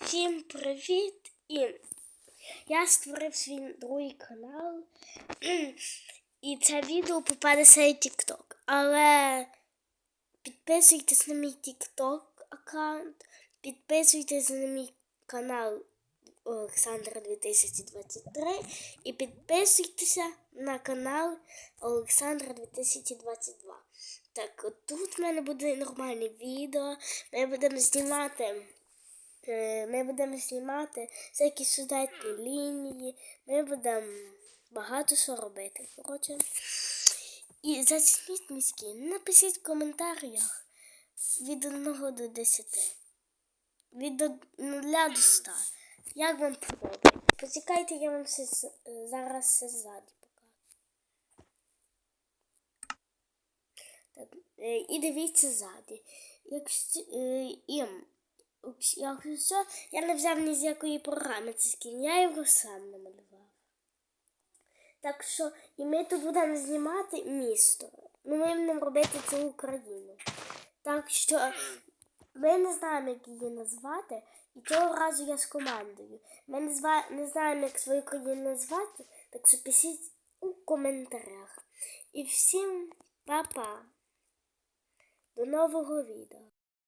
Всім привіт! І я створив свій другий канал. І це відео попаде цей TikTok. Але підписуйтесь на мій TikTok аккаунт, підписуйтесь на мій канал Олександра 2023 і підписуйтеся на канал Олександра 2022. Так, от тут в мене буде нормальне відео. Ми будемо знімати. е, Ми будемо знімати всякі сюжетні лінії. Ми будемо багато що робити. Коротше. І зацініть мій скін. Напишіть в коментарях від 1 до 10. Від 0 до 100. Як вам подобається? Почекайте, я вам все е, зараз все ззаді покажу. Так, е, і дивіться ззаді. Якщо, е, і, якщо- я не взяв ні з якої програми цей скін, я його сам намалював. Так що і ми тут будемо знімати місто. Ну, ми будемо робити цю Україну. Так що ми не знаємо, як її назвати, і цього разу я з командою. Ми не, зва... не знаємо, як свою країну назвати, так що пишіть у коментарях. І всім па-па. До нового відео.